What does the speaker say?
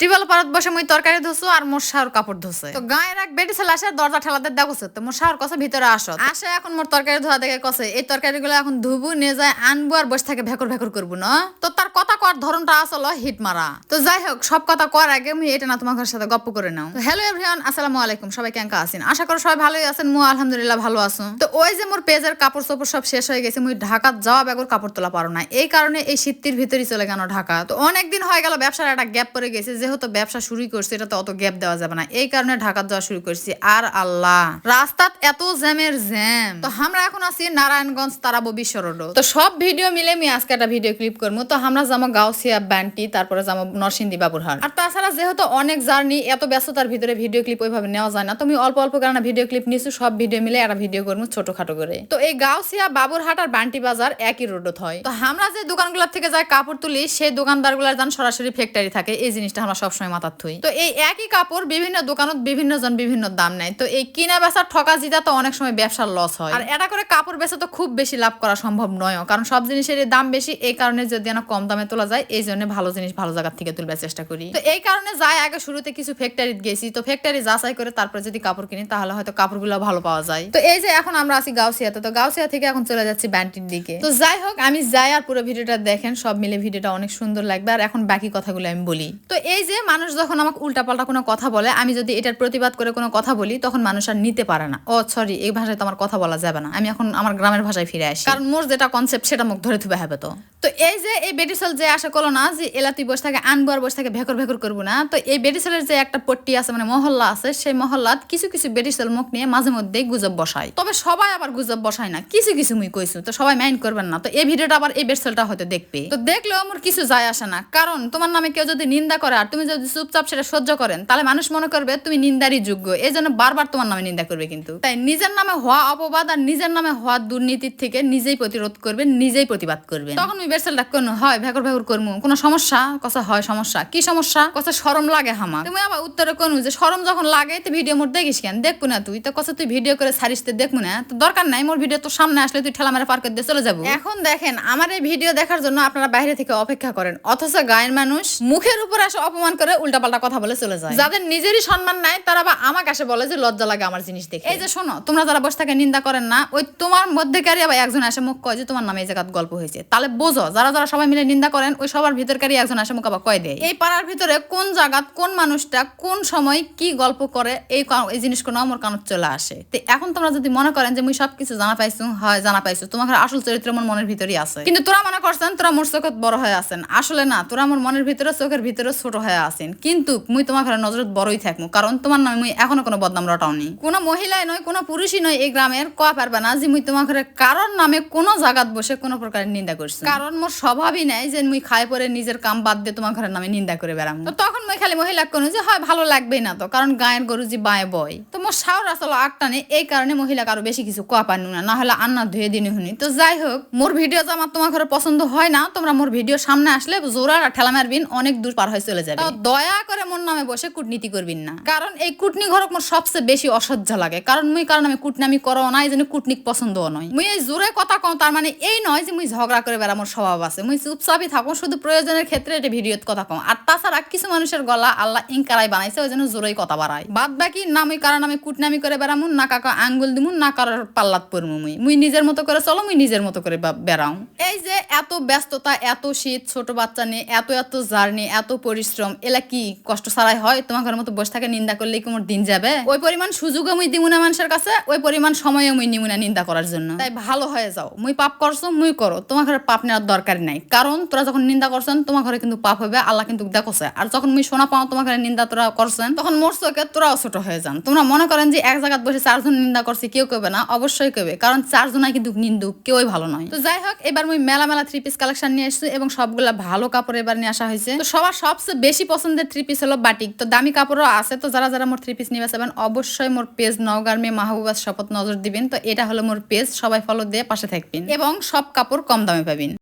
টিবল পারত বসে মুই তরকারি ধুসু আর মোর শাহর কাপড় ধুসে। তো গায়ের এক বেটি ছেলে আসে দরজা ঠেলাতে দেখছে তো মোর শাহর কছে ভিতরে আসো আসে এখন মোর তরকারি ধোয়া দেখে কছে এই তরকারি গুলো এখন ধুবু নিয়ে যায় আনব আর বসে থাকে ভেকর ভেকর করব না? তো তার কথা কর, ধরনটা আসলো হিট মারা। তো যাই হোক, সব কথা কর আগে মুই এটা না তোমার সাথে গপ্প করে নাও। হ্যালো এভরিওয়ান, আসসালামু আলাইকুম, সবাই কেঙ্কা আছেন? আশা করি সবাই ভালোই আছেন, মু আলহামদুলিল্লাহ ভালো আছো। তো ওই যে মোর পেজের কাপড় চোপড় সব শেষ হয়ে গেছে, মুই ঢাকাত যাওয়া বেগর কাপড় তোলা পারো না এই কারণে এই শীতের ভিতরই চলে গেল ঢাকা। তো অনেকদিন হয়ে গেল ব্যবসার একটা গ্যাপ পড়ে গেছে, যেহেতু ব্যবসা শুরু করছি এটা তো অত গ্যাপ দেওয়া যাবে না। এই কারণে ঢাকা যাওয়া শুরু করছি। আর আল্লাহ, রাস্তাত এত জ্যামের জ্যাম। তো আমরা এখন আছি নারায়ণগঞ্জ তারাবো বিশ্ব রোড তো সব ভিডিও মিলে আমি আজকে একটা ভিডিও ক্লিপ করব। তো আমরা যাব গাউসিয়া ব্যান্ডটি, তারপরে যাব নরসিংদী বাবুরহাট আর তাছাড়া যেহেতু অনেক জার্নি, এত ব্যস্ততার ভিতরে ভিডিও ক্লিপ ওইভাবে নেওয়া যায় না। তুমি অল্প অল্প কারণে ভিডিও ক্লিপ নিছো, সব ভিডিও মিলে একটা ভিডিও করব ছোটখাটো করে। তো এই গাউসিয়া বাবুরহাট আর বান্টি বাজার একই রোডত হয়। তো আমরা যে দোকানগুলোর থেকে যাই কাপড় তুলি, সেই দোকানদারগুলোর যান সরাসরি ফ্যাক্টরি থাকে, এই জিনিসটা আমরা সবসময় মাথার থুই। তো এই একই কাপড় বিভিন্ন দোকানত বিভিন্ন জন বিভিন্ন দাম নেয়। তো এই কিনা বেচার ঠকা জিতা তো অনেক সময় ব্যবসার লস হয়। আর এটা করে কাপড় বেচা তো খুব বেশি লাভ করা সম্ভব নয় কারণ সব জিনিসের দাম বেশি, এই কারণে যদি কম দামে তোলা যায়, এই জন্য ভালো জিনিস ভালো জায়গা থেকে তুলবার চেষ্টা করি। তো এই কারণে যাই, আগে শুরুতে কিছু ফ্যাক্টরি গেছি। তো ফ্যাক্টরি যাচাই করে তারপরে যদি কাপড় কিনি, তাহলে হয়তো কাপড়গুলো ভালো পাওয়া যায়। তো এই যে এখন আমরা আছি গাউসিয়াতে। তো গাউসিয়া থেকে এখন চলে যাচ্ছি ব্যান্টির দিকে। তো যাই হোক, আমি যাই আর পুরো ভিডিওটা দেখেন, সব মিলে ভিডিওটা অনেক সুন্দর লাগবে। আর এখন বাকি কথাগুলো আমি বলি। তো এই যে মানুষ যখন আমাকে উল্টাপাল্টা কোনো কথা বলে, আমি যদি এটার প্রতিবাদ করে কোনো কথা বলি, তখন মানুষ আর নিতে পারে না। ও সরি এই ভাষায় তো আমার কথা বলা যাবে না। আমি এখন আমার গ্রামের ভাষায় ফিরে আসি। কারণ মোর যেটা কনসেপ্ট সেটা মুখ ধরে থুবে হবে তো। তো এই যে এই বেডিসল যে আশা করল না যে এলা তুই বসে থাকে, আনব আর বসে থাকে, ভেকর ভেকর করব না। তো এই বেডিসলের যে একটা পট্টি আছে মানে মহল্লা আছে, সেই মহল্লাত কিছু কিছু বেডিসল মুখ নিয়ে মাঝে মধ্যেই গুজব বসায়। তবে সবাই আবার গুজব বসায় না, কিছু কিছু মুই কইছু, তো সবাই মাইন্ড করবেন না। তো এই ভিডিওটা আবার এই বেডসেলটা হয়তো দেখবে। তো দেখলেও আমার কিছু যায় আসে না, কারণ তোমার নামে কেউ যদি নিন্দা করে আর তুমি যদি চুপচাপ সেটা সহ্য করেন, তাহলে মানুষ মনে করবে তুমি নিন্দারই যোগ্য। এই জন্য বারবার তোমার নামে নিন্দা করবে কিন্তু। তাই নিজের নামে হওয়া অপবাদ আর নিজের নামে হওয়া দুর্নীতির থেকে নিজেই প্রতিরোধ করবে নিজেই প্রতিবাদ করবে তখন ওই বেডসেলটা কোনো হয়, ভেকর ভেকর করব কোনো সমস্যা? কথা হয় সমস্যা? কি সমস্যা? কথা সরম লাগে হামা তুমি আবার উত্তরে কোন যে সরম যখন লাগে, তো ভিডিও মোট দেখিস কেন? দেখব না তুই? তো কথা তুই ভিডিও করে সারিস তো দেখব না? তো দরকার নাই, মোর ভিডিও তো সামনে আসলে তুই ঠেলা মেরে পার করে চলে যাব। এখন দেখেন, আমার এই ভিডিও দেখার জন্য আপনারা বাইরে থেকে অপেক্ষা করেন। অথচ গায়ের মানুষ মুখের উপর আসে অপমান করে উল্টাপাল্টা কথা বলে চলে যায়। যাদের নিজেরই সম্মান নাই, তারা বা আমাকে আসে বলে যে লজ্জা লাগে আমার জিনিস দেখে। এই যে শোনো, তোমরা যারা বসে থাকে নিন্দা করেন না, ওই তোমার মধ্যেকারই আবার একজন আসে মুখ কয় যে তোমার নামে এই জায়গাত গল্প হয়েছে। তাহলে বোঝো, যারা যারা সবাই মিলে নিন্দা করেন ওই সবার ভিতরকারই একজন আসে আবার কয় দেয়? এই পাড়ার ভিতরে কোন জায়গাত কোন মানুষটা, কোন সময় কি গল্প করে, এই এই জিনিসগুলো আমার কানত চলে আসে। তো এখন তোমরা যদি মনে করেন যে, মুই সবকিছু জানা পাইছো, হয় জানা পাইছো, তোমার আসল চরিত্র আমার মনের ভিতরেই আছে। কিন্তু তোরা মনে করছেন, তোরা মোর চোখত বড় হয়ে আছেন। আসলে না, তোরা আমার মনের ভিতরে, চোখের ভিতরে ছোট হয়ে আছেন। কিন্তু মুই তোমার ঘরে নজরত বড়ই থাকব, কারণ তোমার নামে মুই এখনও কোনো বদনাম রটাওনি। কোনো মহিলাই নয়, কোনো পুরুষই নয় এই গ্রামের, কয়া পারবে না যে, মুই তোমার ঘরে কারোর নামে কোনো জায়গাত বসে কোনো প্রকারের নিন্দা করছি কারণ মোর স্বভাবই নাই যে, মুই খাই পরে নিজের কাম বাদ দিয়ে তোমার ঘরের নামে নিন্দা করে বেড়াম। তো তখন মুই খালি মহিলা কোনো যে হয় ভালো লাগবেই না তো কারণ গায়ের গরু যে বায়ে বয়। তো মোর সাহর আসলে আটটা নেই এই কারণে মহিলা কারও বেশি কিছু কোয়া পানু না না হলে আন্না ধুয়ে দিনে শুনি। তো যাই হোক মোর ভিডিও যে আমার তোমার ঘরে পছন্দ হয় না তোমরা মোর ভিডিও সামনে আসলে জোরা ঠেলা মারবিন অনেক দূর পার হয়ে চলে যাবে। দয়া করে মোর নামে বসে কূটনীতি করবিন না। কারণ এই কুটনি ঘরক মোর সবচেয়ে বেশি অসহ্য লাগে। কারণ মুই কারণ আমি কুটনামি করো না এই জন্য কুটনিক পছন্দও নয়। মুই এই জোরে কথা কম তার মানে এই নয় যে মুই ঝগড়া করে বেড়া মোর স্বভাব আছে। মুই চুপচাপই থাকো শুধু প্রয়োজনের ক্ষেত্রে এটা ভিডিওত কথা কম আর তাছাড়া কিছু মানুষের গলা আল্লাহ ইনকারাই বানাইছে, ওই জন্য জোরেই কথা বাড়ায়। বাদ বাকি না মুই কারণ আমি কুটনামি করে বেড়ামুন না কাকা আঙ্গুল দিমুন না কারোর পাল্লাত পড়মু মুই। মুই নিজের মতো করে চলো, মুই নিজের মতো করে বেড়াও। এই যে এত ব্যস্ততা, এত শীত, ছোট বাচ্চা নিয়ে, এত এত জার্নি, এত পরিশ্রম, এলা কি কষ্ট ছাড়াই হয়? তোমার ঘরের মতো বসে থাকে, নিন্দা করলে কি দিন যাবে? ওই পরিমাণ সুযোগও মুই দিমু না মানুষের কাছে, ওই পরিমাণ সময়ও মুই নিমু না নিন্দা করার জন্য। তাই ভালো হয়ে যাও। মুই পাপ করছ, মুই করো। তোমার ঘরে পাপ নেওয়ার দরকার নাই। কারণ তোরা যখন নিন্দা করছেন তোমার ঘরে কিন্তু পাপ হবে, আল্লাহ কিন্তু দেখছে। আর যখন মুই শোনা পাও, তোমাকে নিন্দা তোরা করছেন। তখন মোর চোখে তোরাও ছোট হয়ে যান। তোমরা মনে করেন যে এক জায়গায় বসে চারজন নিন্দা করছে, কেউ কেবে না, অবশ্যই কেবে কারণ চারজনাই কিন্তু নিন্দুক, কেউই ভালো নয়। তো যাই হোক, এবার মুই মেলা মেলা থ্রি পিস কালেকশন নিয়ে এসেছি এবং সবগুলা ভালো কাপড় এবার নিয়ে আসা হয়েছে। তো সবার সবচেয়ে বেশি পছন্দের থ্রি পিস হলো বাটিক তো দামি কাপড়ও আছে, তো যারা যারা মোর থ্রি পিস নিয়ে যাবেন অবশ্যই মোর পেজ নওগার মেয়ে মাহবুবাস শপথ নজর দিবেন। তো এটা হলো মোর পেজ সবাই ফলো দিয়ে পাশে থাকবেন। এবং সব কাপড় কম দামে পাবেন।